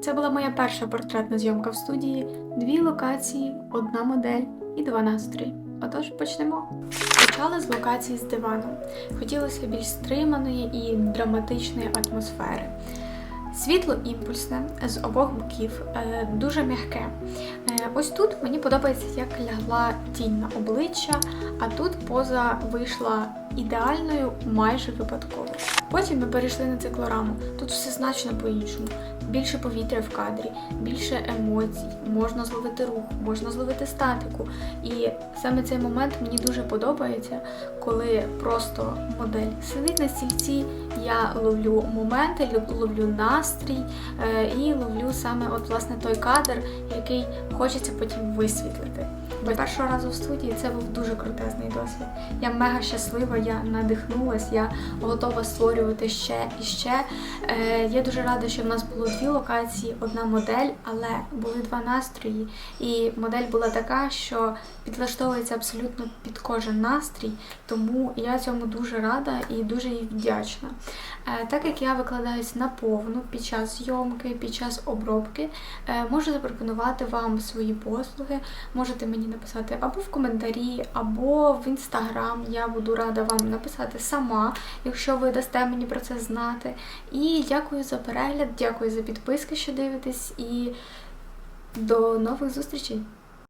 Це була моя перша портретна зйомка в студії. Дві локації, одна модель і два настрої. Отож, почнемо. Почали з локації з диваном. Хотілося більш стриманої і драматичної атмосфери. Світло імпульсне з обох боків, е, дуже м'яке. Е, Ось тут мені подобається, як лягла тінь на обличчя, а тут поза вийшла ідеальною майже випадково. Потім ми перейшли на циклораму. Тут все значно по-іншому. Більше повітря в кадрі, більше емоцій, можна зловити рух, можна зловити статику. І саме цей момент мені дуже подобається, коли просто модель сидить на стільці, я ловлю моменти, лю- ловлю настрій е, і ловлю саме от власне той кадр, який хочеться потім висвітлити. Бо першого разу в студії це був дуже крутезний досвід. Я мега щаслива, я надихнулась, я готова створювати ще і ще. Е, я дуже рада, що в нас було дві локації, одна модель, але були два настрої. І модель була така, що підлаштовується абсолютно під кожен настрій, тому я цьому дуже рада і дуже їй вдячна. Е, Так як я викладаюсь на повну під час зйомки, під час обробки, е, можу запропонувати вам свої послуги. Можете мені написати або в коментарі, або в інстаграм. Я буду рада вам написати сама, якщо ви дасте мені про це знати. І дякую за перегляд, дякую за підписки, що дивитесь, і до нових зустрічей!